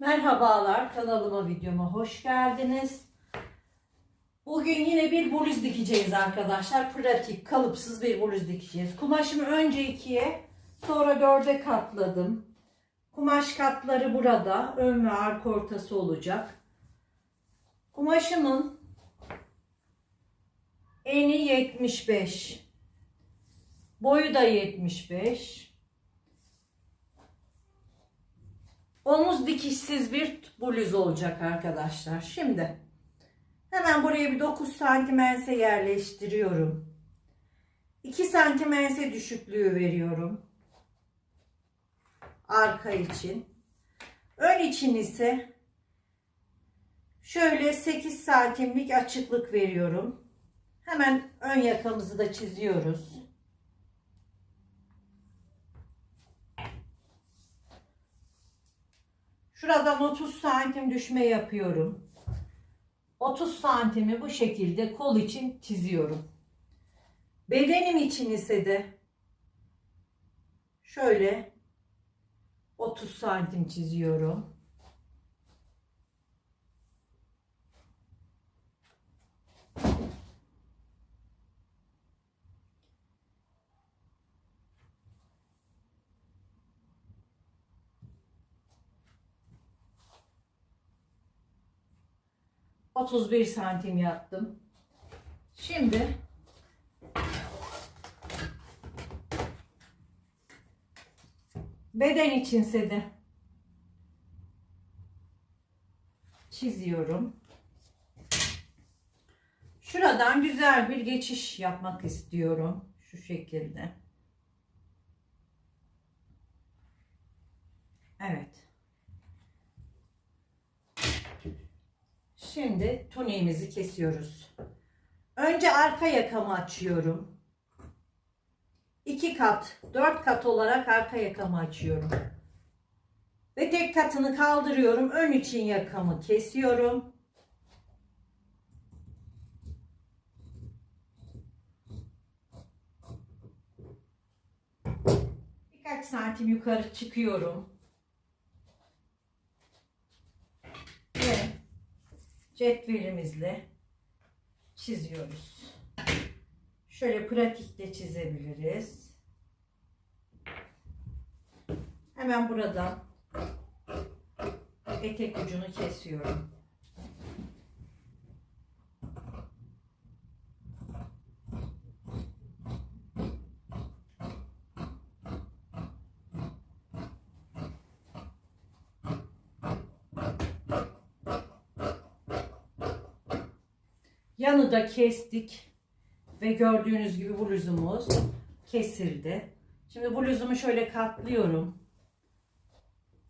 Merhabalar kanalıma videoma hoş geldiniz. Bugün yine bir bluz dikeceğiz arkadaşlar. Pratik, kalıpsız bir bluz dikeceğiz. Kumaşımı önce ikiye, sonra dörde katladım. Kumaş katları burada. Ön ve arka ortası olacak. Kumaşımın eni 75. Boyu da 75. Omuz dikişsiz bir bluz olacak arkadaşlar. Şimdi hemen buraya bir 9 santim ense yerleştiriyorum. 2 santim ense düşüklüğü veriyorum. Arka için. Ön için ise şöyle 8 santimlik açıklık veriyorum. Hemen ön yakamızı da çiziyoruz. Şuradan 30 santim düşme yapıyorum. 30 santimi bu şekilde kol için çiziyorum. Bedenim için ise de şöyle 30 santim çiziyorum. Otuz bir santim yaptım. Şimdi beden içinse de çiziyorum. Şuradan güzel bir geçiş yapmak istiyorum. Şu şekilde. Evet. Şimdi tuniğimizi kesiyoruz. Önce arka yakamı açıyorum. 2 kat, 4 kat olarak arka yakamı açıyorum. Ve tek katını kaldırıyorum. Ön için yakamı kesiyorum. Birkaç santim yukarı çıkıyorum. Ve cetvelimizle çiziyoruz. Şöyle pratikte çizebiliriz. Hemen buradan etek ucunu kesiyorum. Da kestik ve gördüğünüz gibi bluzumuz kesildi. Şimdi bluzumu şöyle katlıyorum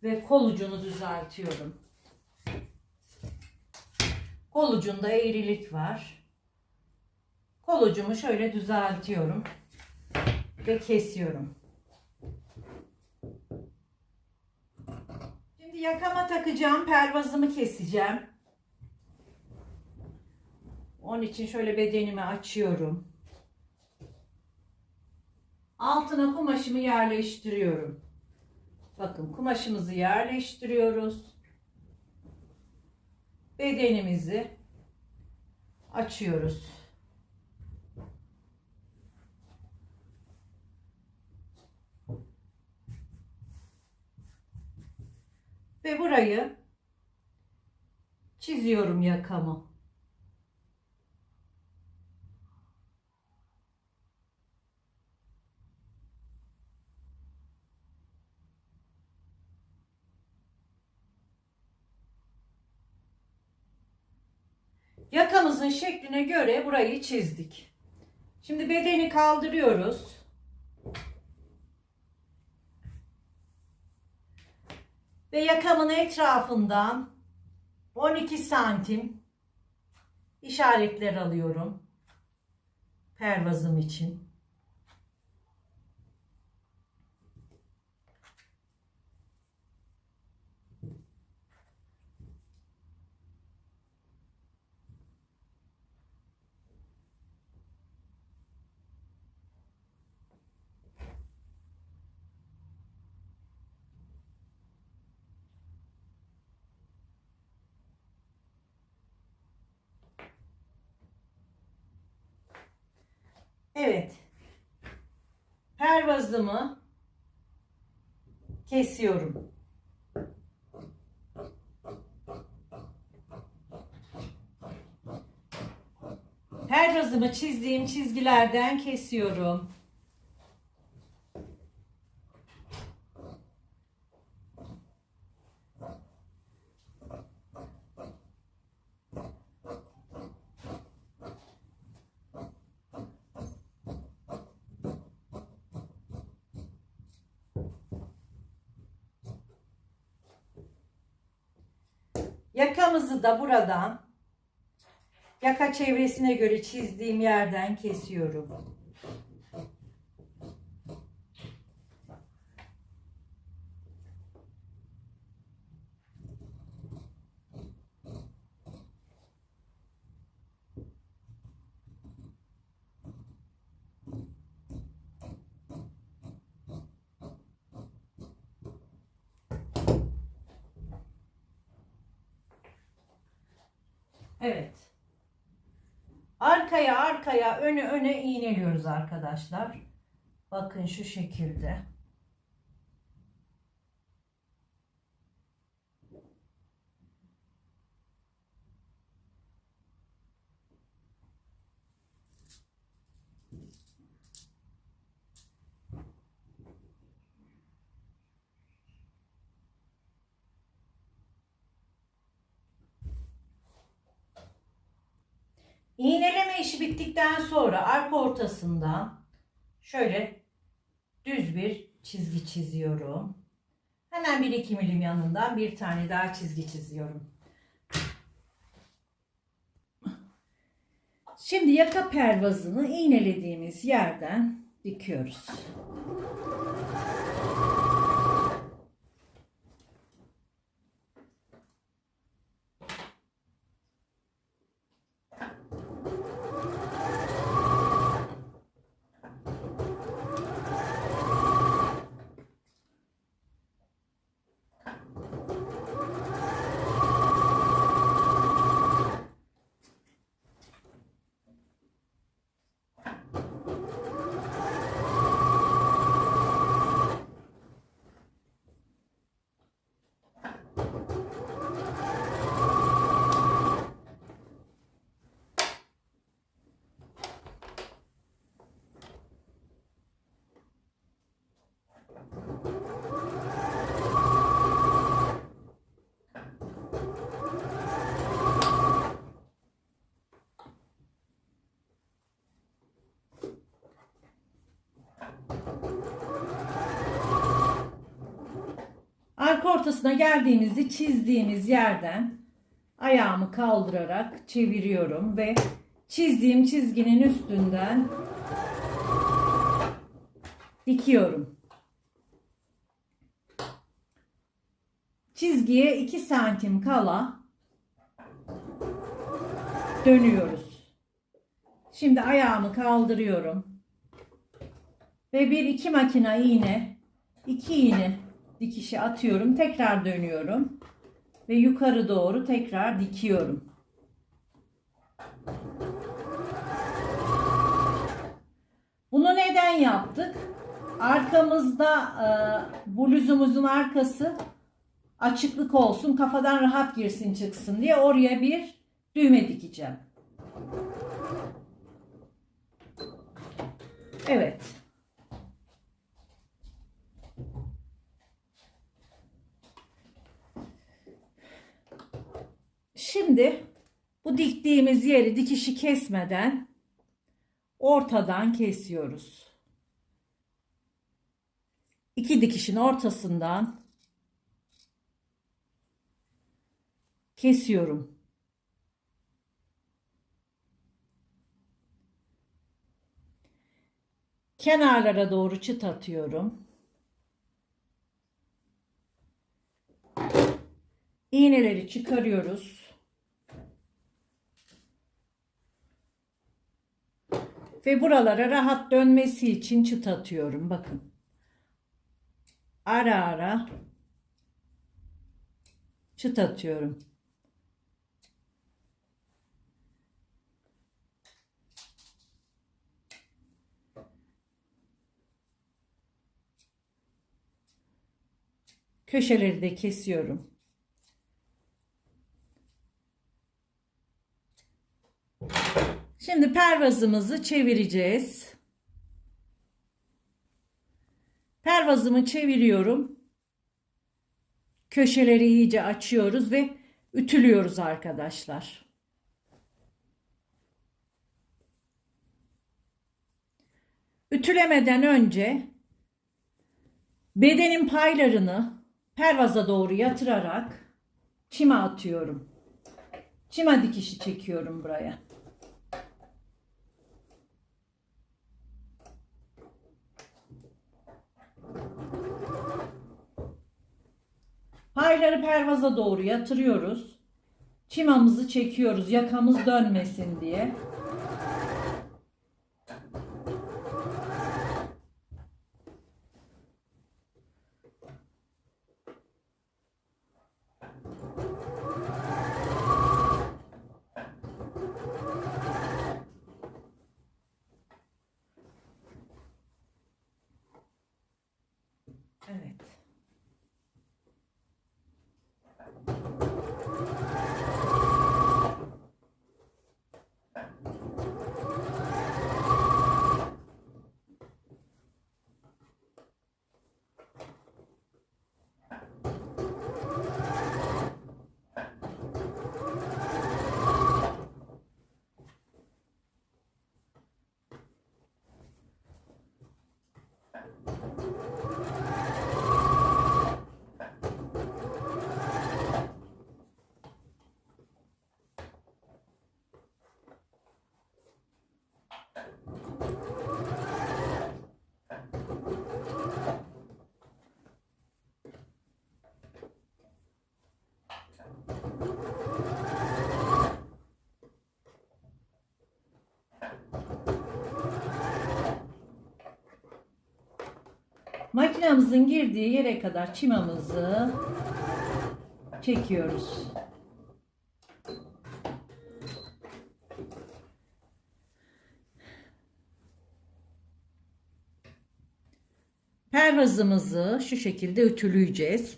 ve kol ucunu düzeltiyorum. Kol ucunda eğrilik var. Kol ucumu şöyle düzeltiyorum ve kesiyorum. Şimdi yakama takacağım pervazımı keseceğim. Onun için şöyle bedenimi açıyorum. Altına kumaşımı yerleştiriyorum. Bakın kumaşımızı yerleştiriyoruz. Bedenimizi açıyoruz. Ve burayı çiziyorum yakamı. Yakamızın şekline göre burayı çizdik. Şimdi bedeni kaldırıyoruz. Ve yakamın etrafından 12 santim işaretler alıyorum. Pervazım için. Evet. Pervazımı kesiyorum. Pervazımı çizdiğim çizgilerden kesiyorum. Yakamızı da buradan yaka çevresine göre çizdiğim yerden kesiyorum. Evet. Arkaya arkaya öne öne iğneliyoruz arkadaşlar. Bakın şu şekilde. İğneleme işi bittikten sonra arka ortasından şöyle düz bir çizgi çiziyorum. Hemen 1-2 milim yanından bir tane daha çizgi çiziyorum. Şimdi yaka pervazını iğnelediğimiz yerden dikiyoruz. Arka ortasına geldiğimizde çizdiğimiz yerden ayağımı kaldırarak çeviriyorum ve çizdiğim çizginin üstünden dikiyorum. Çizgiye 2 santim kala dönüyoruz. Şimdi ayağımı kaldırıyorum. Ve bir iki makina iğne, iki iğne dikişi atıyorum. Tekrar dönüyorum. Ve yukarı doğru tekrar dikiyorum. Bunu neden yaptık? Arkamızda e, bluzumuzun arkası açıklık olsun, kafadan rahat girsin çıksın diye oraya bir düğme dikeceğim. Evet. Şimdi bu diktiğimiz yeri dikişi kesmeden ortadan kesiyoruz. İki dikişin ortasından kesiyorum. Kenarlara doğru çıt atıyorum. İğneleri çıkarıyoruz. Ve buralara rahat dönmesi için çıt atıyorum. Bakın. Ara ara çıt atıyorum. Köşeleri de kesiyorum. Şimdi pervazımızı çevireceğiz. Pervazımı çeviriyorum. Köşeleri iyice açıyoruz ve ütülüyoruz arkadaşlar. Ütülemeden önce bedenin paylarını pervaza doğru yatırarak çime atıyorum. Çima dikişi çekiyorum buraya. Payları pervaza doğru yatırıyoruz. Çimamızı çekiyoruz yakamız dönmesin diye. Evet. Makinamızın girdiği yere kadar çimamızı çekiyoruz. Pervazımızı şu şekilde ütüleyeceğiz.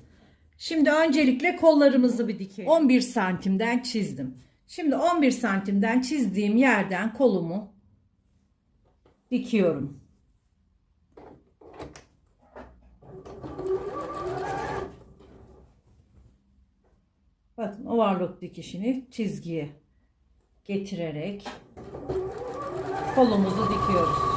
Şimdi öncelikle kollarımızı bir dikelim. 11 santimden çizdim. Şimdi 11 santimden çizdiğim yerden kolumu dikiyorum. Bakın overlock dikişini çizgiye getirerek kolumuzu dikiyoruz.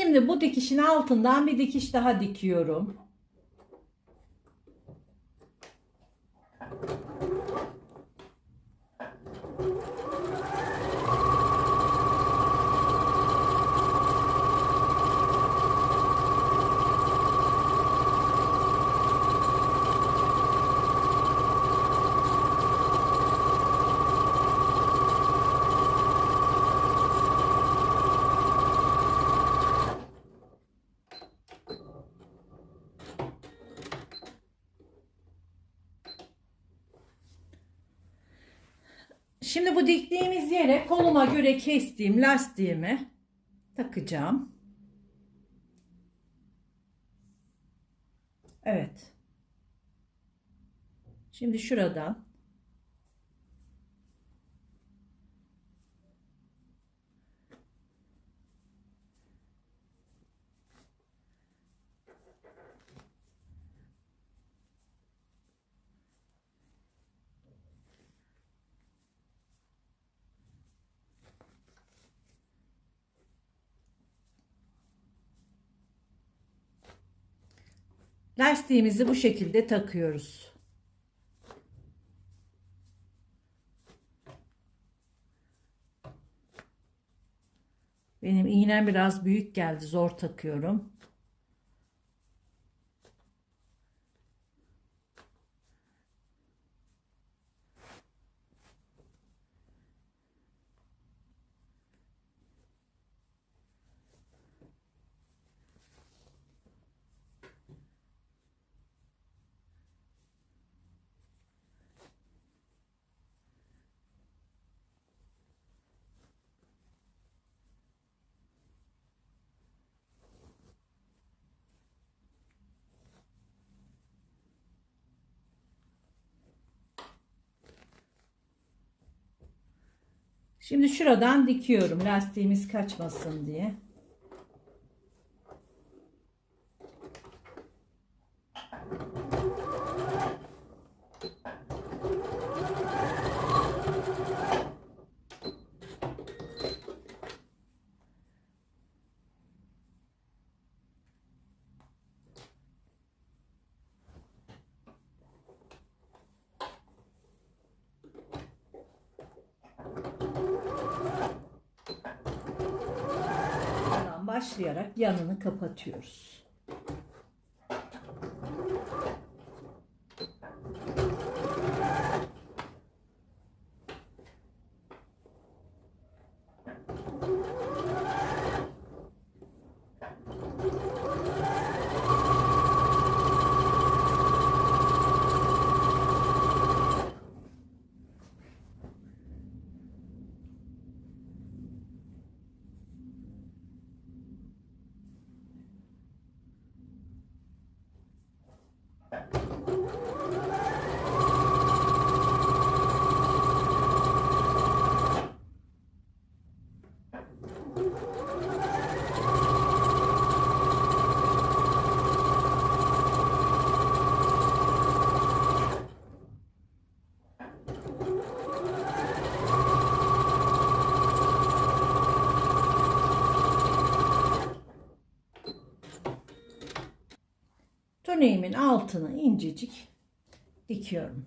Şimdi bu dikişin altından bir dikiş daha dikiyorum. Şimdi bu diktiğimiz yere koluma göre kestiğim lastiğimi takacağım. Evet. Şimdi şuradan lastiğimizi bu şekilde takıyoruz. İğnem biraz büyük geldi. Zor takıyorum. Şimdi şuradan dikiyorum lastiğimiz kaçmasın diye. Buradan başlayarak yanını kapatıyoruz. Turnağımın altını incecik dikiyorum.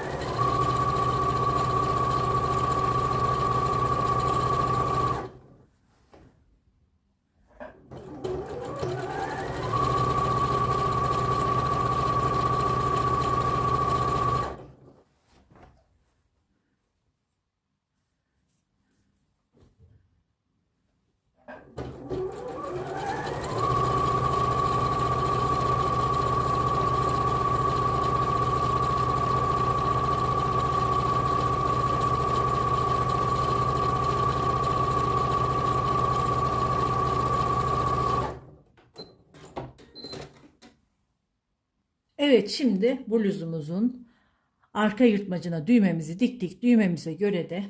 Evet şimdi bluzumuzun arka yırtmacına düğmemizi diktik. Düğmemize göre de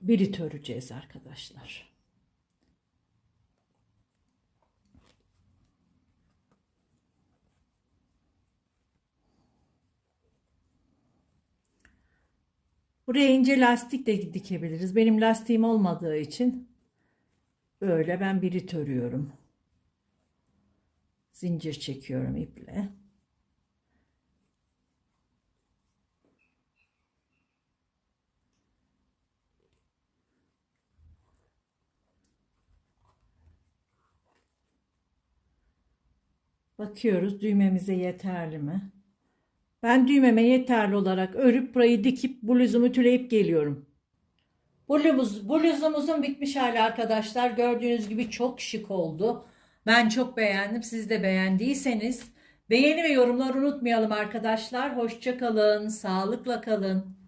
birit öreceğiz arkadaşlar. Buraya ince lastik de dikebiliriz. Benim lastiğim olmadığı için böyle ben birit örüyorum. Zincir çekiyorum iple. Bakıyoruz düğmemize yeterli mi? Ben düğmeme yeterli olarak örüp burayı dikip bluzumu tüleyip geliyorum. Bluzumuz, bluzumuzun bitmiş hali arkadaşlar. Gördüğünüz gibi çok şık oldu. Ben çok beğendim. Siz de beğendiyseniz beğeni ve yorumlar unutmayalım arkadaşlar. Hoşça kalın, sağlıkla kalın.